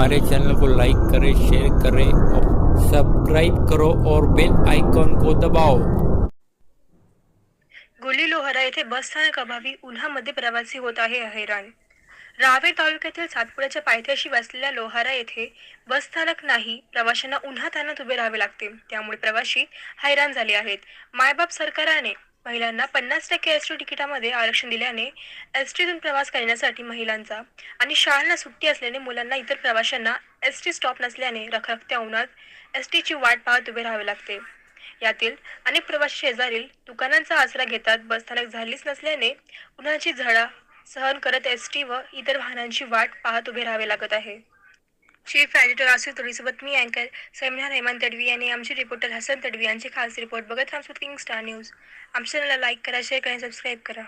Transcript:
हमारे चैनल को लाइक करें शेयर करें और सब्सक्राइब करो और बेल आइकॉन को दबाओ। गुली लोहारा येथे बस स्थानक अभावी उन्हामध्ये प्रवासी होत आहे हैराण. रावेर तालुक्यातील सातपुड्याच्या पायथ्याशी वसलेल्या लोहारा येथे बस स्थानक नाही प्रवाशांना उन्हात उभे राहावे लागते. त्यामुळे प्रवासी हैराण झाले आहेत. मायबाप सरकाराने महिलांना पन्नास टक्के एस टी तिकिटामध्ये आरक्षण दिल्याने एस टीतून प्रवास करण्यासाठी महिलांचा आणि शाळांना सुट्टी असल्याने मुलांना इतर प्रवाशांना एस टी स्टॉप नसल्याने रखरखत्या उन्हात एस टीची वाट पाहत उभे राहावे लागते. यातील अनेक प्रवासी शेजारील दुकानांचा आसरा घेतात बसस्थानक झालीच नसल्याने उन्हाची झळा सहन करत एस टी व इतर वाहनांची वाट पाहत उभे राहावे लागत आहे. चीफ एडिटर आसिफ तडवीसोबत मी अँकर सेमिनार हेमंत तडवी आणि आमचे रिपोर्टर हसन तडवी यांचे खास रिपोर्ट बघत राहा किंग स्टार न्यूज आमच्या चॅनलला लाईक करा शेअर करा सबस्क्राईब करा